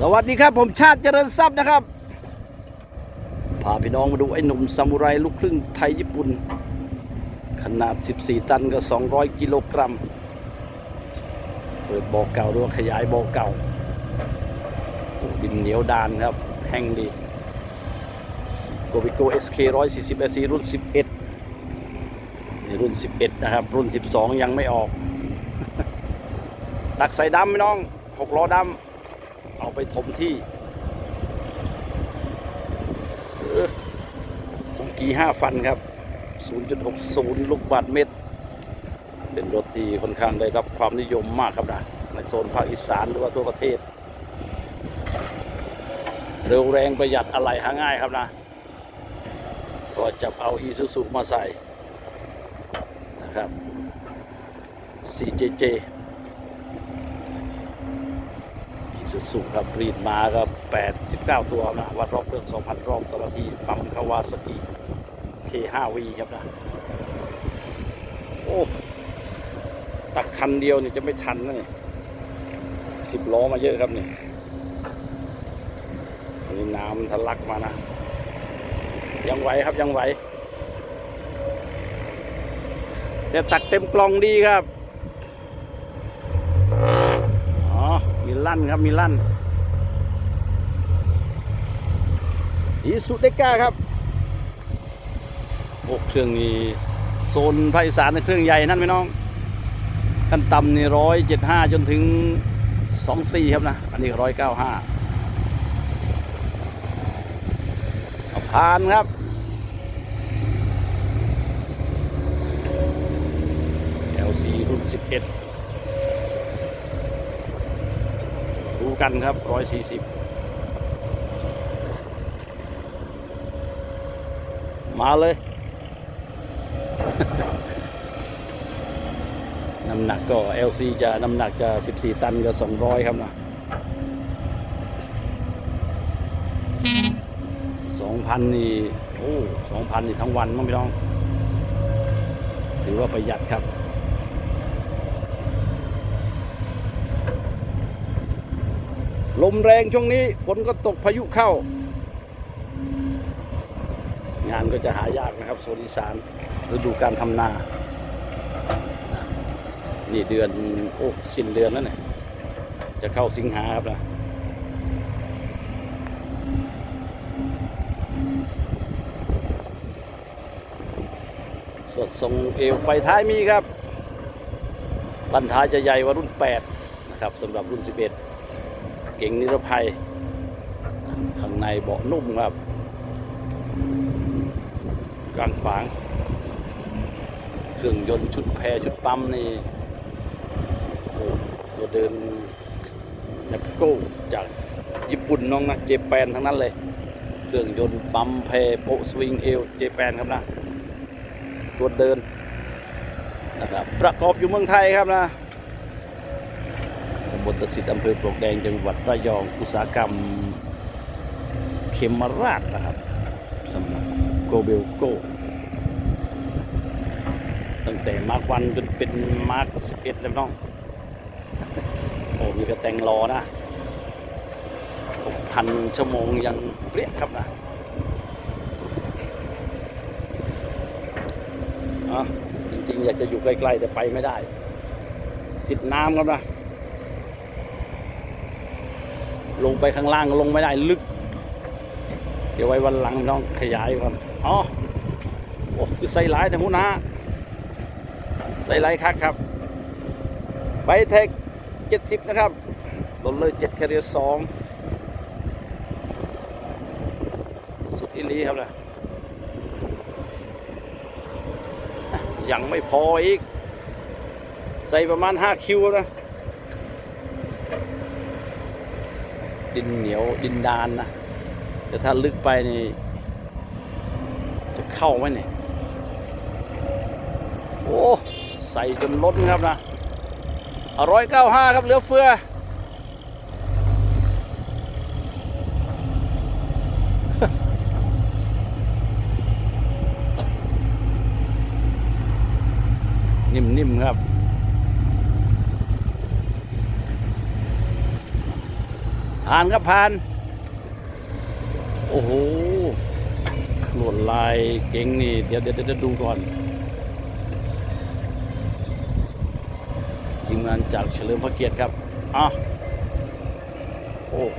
สวัสดีครับผมชาติเจริญทรัพย์นะครับ พาพี่น้องมาดูไอ้หนุ่มซามูไรลูกครึ่งไทยญี่ปุ่น ขนาด 14 ตันกับ 200 กิโลกรัม เปิดบ่อเก่าด้วยขยายบ่อเก่า ดินเหนียวดานครับ แห้งดีโกบิโก SK 140 SC รุ่น 11นี่รุ่น 11 นะครับ รุ่น 12 ยังไม่ออก ตักใส่ดำพี่น้อง 6 ล้อดำ เอาไปถมที่ผมกี่ห้าฟันครับ 0.60 ลูกบาทเมตร เป็นรถที่ค่อนข้างได้รับความนิยมมากครับนะในโซนภาคอีสานหรือว่าทั่วประเทศ เร็วแรงประหยัดอะไรหาง่ายครับนะ ก็จะเอาอีซูซูมาใส่นะครับ CJJ อี ซูซูครับรีดมาก็89 ตัวนะวัดรอบเครื่อง 2,000 รอบต่อนาทีปั๊มคาวาสกิ K5V ครับนะ โอ้ตักคันเดียวเนี่ยจะไม่ทันนะเนี่ยสิบล้อมาเยอะครับเนี่ยอันนี้น้ำทะลักมานะ ยังไหวครับยังไหวแต่ตักเต็มกล่องดีครับ อ๋อ มีลั่นครับมีลั่นอีสุเดก้าครับโอ้เครื่องนี้โซนภาคอีสานในเครื่องใหญ่นั่นไหมน้องขั้นต่ำนี่ร้อยเจ็ดห้าจนถึงสองสี่ครับนะ อันนี้ร้อยเก้าห้าผ่านครับ LC รุ่น11ดู กันครับ 140 มาเลย น้ำหนักก็ LC จะน้ำหนักจะ 14 ตันกับ 200 ครับนะ2,000 นี่ โอ้ 2,000 นี่ทั้งวันมั้งพี่น้อง ถือว่าประหยัดครับ ลมแรงช่วงนี้ฝนก็ตกพายุเข้า งานก็จะหายากนะครับโซนอีสานฤดูการทำนา นี่เดือนโอ้สิ้นเดือนแล้วเนี่ยจะเข้าสิงหาครับนะส่วนทรงเอวไฟท้ายมีครับ บันท้ายจะใหญ่กว่ารุ่น 8 นะครับสำหรับรุ่น 11 เก่งนิรภัย ข้างในเบาะนุ่มครับกลางฝาง เครื่องยนต์ชุดแพรชุดปั๊มนี่ตัวเดินแอปโก้จากญี่ปุ่นน้องนะเจแปนทั้งนั้นเลย เครื่องยนต์ปั๊มแพรโปสวิงเอลเจแปนครับนะตัวเดินนะครับประกอบอยู่เมืองไทยครับนะ บลตสิทธิ์อำเภอปลวกแดงจังหวัดระยองอุตสาหกรรมเขมราชนะครับสำหรับโกเบลโกตั้งแต่มาร์กวันจนเป็นมาร์กสิบเอ็ดแล้วน้องโอ้มีกระแต่งรอนะพันชั่วโมงยังเปรี้ยครับนะอะจริงๆ อยากจะอยู่ใกล้ ๆ แต่ไปไม่ได้ ติดน้ำครับนะ ลงไปข้างล่างลงไม่ได้ลึก เดี๋ยวไว้วันหลังน้องขยายก่อนอ๋อโอ้คือใส่หลายแต่หัวน้าใส่ไลท์คักครับไบเทค70นะครับลดเลย7แคเรียสองสุดอิลีครับนะยังไม่พออีก ใส่ประมาณ 5 คิวนะ ดินเหนียวดินดานนะแต่ถ้าลึกไปนี่จะเข้าไหมเนี่ยโอ้ใส่จนล้นครับนะร้อยเก้าห้าครับเหลือเฟือนิ่มๆครับ ผ่านครับผ่าน โอ้โหลวดลายเก่งนี่ เดี๋ยวเดี๋ยวเดี๋ยวดูก่อนทีมงานจากเฉลิมพระเกียรติครับอะโอ้โห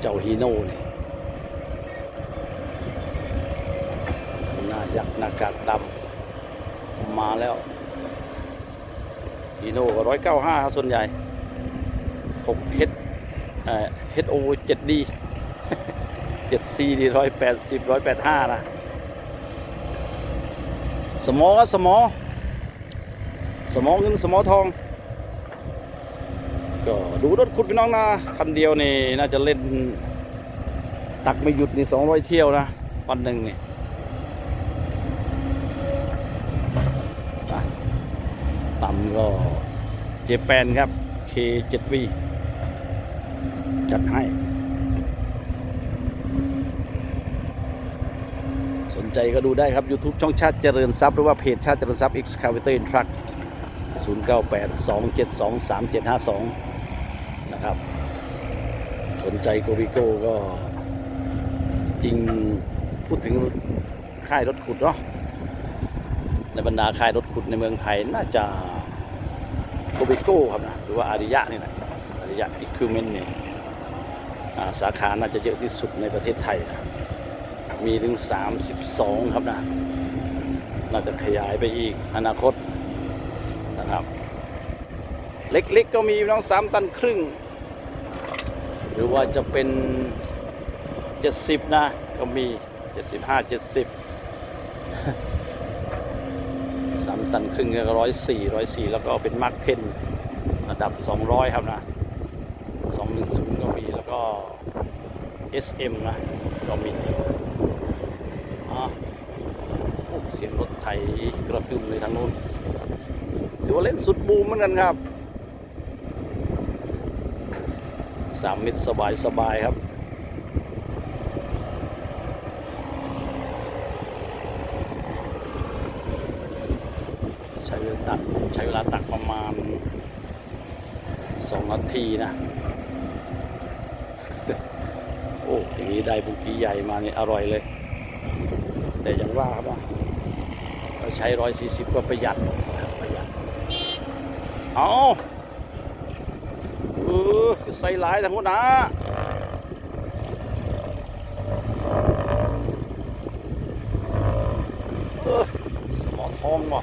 เจ้าฮีโน่นี่หน้ายักษ์หน้ากากดำมาแล้วฮีโน่ร้อยเก้าห้าส่วนใหญ่หกเฮดเอ่อเฮดโอเจ็ดดีเจ็ดซีดีร้อยแปดสิบร้อยแปดห้านะ สมอก็สมอ สมอเงินสมอทอง ก็ดูรถขุดพี่น้องนะ คันเดียวนี่น่าจะเล่น ตักไม่หยุดนี่สองร้อยเที่ยวนะ วันหนึ่งนี่ต่ำก็เจแปนครับ K7V จัดให้ สนใจก็ดูได้ครับ YouTube ช่องชาติเจริญทรัพย์ หรือว่าเพจชาติเจริญทรัพย์ Excavator in Truck 0982723752 นะครับ สนใจโกวิโก้ก็จริงพูดถึงค่ายรถขุดเนาะในบรรดาค่ายรถขุดในเมืองไทยน่าจะโกวิโก้ครับนะ หรือว่าอาริยะนี่แหละอาริยะอีคิวเมนเนี่ย สาขาน่าจะเยอะที่สุดในประเทศไทยนะมีถึง 32 ครับนะ น่าจะขยายไปอีกอนาคตนะครับ เล็กๆก็มีน้องสามตันครึ่ง หรือว่าจะเป็น 70 นะ ก็มี 75 70 สามตันครึ่งก็ร้อยสี่ร้อยสี่แล้วก็เป็นมาร์คเทนระดับ 200 ครับนะ 210 ก็มีแล้วก็ SM นะก็มีอะโอ้เสียงรถไถกระตึมเลยทางนู้นถือว่าเล่นสุดบูมเหมือนกันครับสามมิตรสบายสบายครับ ใช้เวลาตักใช้เวลาตักประมาณสองนาทีนะ โอ้อย่าง นี้ได้บุกี้ใหญ่มานี่อร่อยเลย แต่อย่างว่าครับว่าเราใช้ร้อยสี่สิบก็ประหยัดประหยัดเอาเออใส่หลายทั้งหมดนะสมอทองว่ะ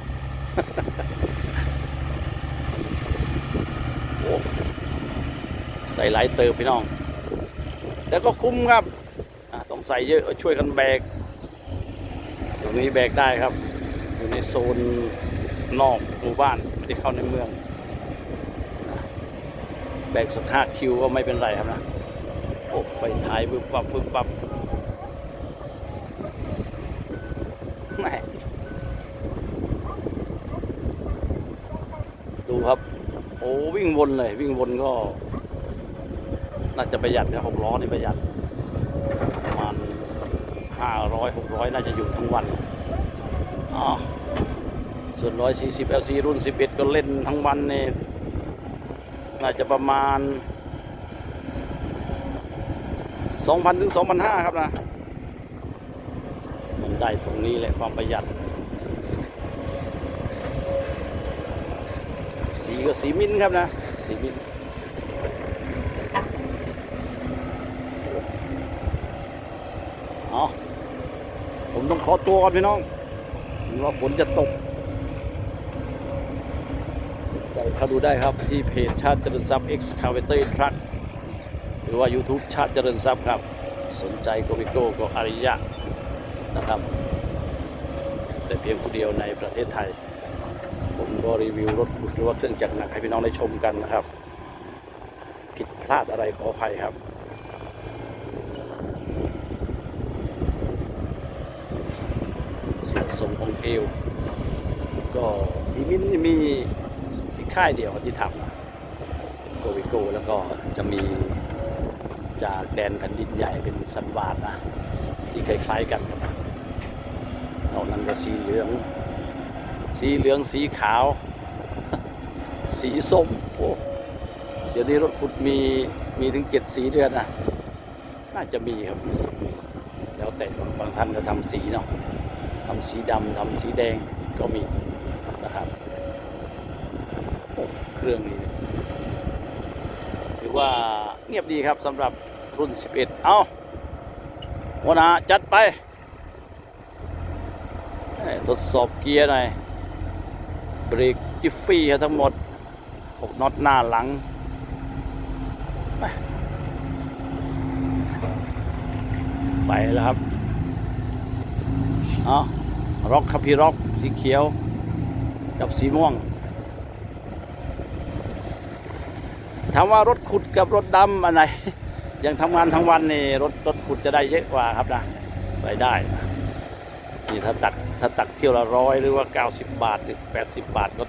ใส่หลายเติมพี่น้อง แต่ก็คุ้มครับต้องใส่เยอะช่วยกันแบก ตรงนี้แบกได้ครับ อยู่ในโซนนอกหมู่บ้านไม่ได้เข้าในเมือง แบกสักห้าคิวก็ไม่เป็นไรครับนะโอ้ไฟท้ายบึบปับบึบปับแหม่ดูครับ โอ้วิ่งวนเลย วิ่งวนก็ น่าจะประหยัดนะหกล้อนี่ประหยัดประมาณห้าร้อยหกร้อยน่าจะอยู่ทั้งวันอ๋อส่วนร้อยสี่สิบ LC รุ่นสิบเอ็ดก็เล่นทั้งวันนี่น่าจะประมาณสองพันถึงสองพันห้าครับนะมันได้ตรงนี้แหละความประหยัด สีก็สีมิ้นครับนะ สีมิ้น เอาผมต้องขอตัวก่อนพี่น้องว่าฝนจะตกแต่เข้าดูได้ครับที่เพจชาติเจริญทรัพย์ Excavator Truck หรือว่า YouTube ชาติเจริญทรัพย์ครับ สนใจโกวิโก้ก็อาริยะนะครับ แต่เพียงผู้เดียวในประเทศไทย ผมก็รีวิวรถขุดหรือว่าเครื่องจักรหนักให้พี่น้องได้ชมกันนะครับ ผิดพลาดอะไรขออภัยครับ ส่วนทรงองเอว ก็สีมิ้นมีมีค่ายเดียวที่ทำโกวิโกแล้วก็จะมีจากแดนแผ่นดินใหญ่เป็นสันวาดนะที่คล้ายๆกันนะนอกนั้นก็สีเหลือง สีเหลืองสีขาว สีส้มโอ้เดี๋ยวนี้รถขุดมีมีถึงเจ็ดสีเดือนนะน่าจะมีครับ แล้วแต่บางท่านจะทำสีเนาะำสีดำทำสีแดงก็มีนะครับเครื่องนี้ถือว่าเงียบดีครับสำหรับรุ่น 11 เอาหัวหน้าจัดไป ทดสอบเกียร์หน่อย เบรกจิฟฟี่ครับทั้งหมดหกน็อตหน้าหลังไปไปแล้วครับ เอา ร็อกครับพี่ร็อก สีเขียว กับสีม่วง ถามว่ารถขุดกับรถดำอันไหนยังทำงานทั้งวันนี่รถรถขุดจะได้เยอะกว่าครับนะไปได้นะนี่ถ้าตักถ้าตักเที่ยวละร้อยหรือว่า 90 บาทหรือ 80 บาทก็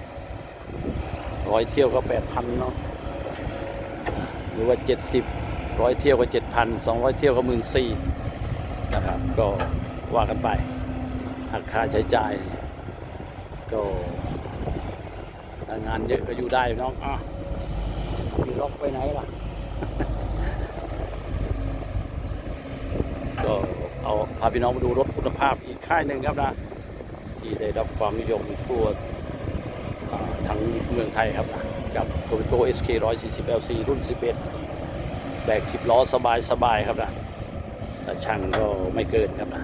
ร้อยเที่ยวก็8,000เนาะหรือว่า 70ร้อยเที่ยวก็7,000 200 เที่ยวก็14,000นะครับก็ว่ากันไป หักค่าใช้จ่าย ก็ถ้างานเยอะก็อยู่ได้น้องอะพี่ล็อกไปไหนล่ะ ก็เอาพาพี่น้องมาดูรถคุณภาพอีกค่ายหนึ่งครับนะ ที่ได้รับความนิยมทั่วทั้งเมืองไทยครับนะกับ t o y o t a SK 140 LC รุ่น 11 แบก 10 ล้อสบายสบายๆครับนะแต่ช่างก็ไม่เกินครับนะ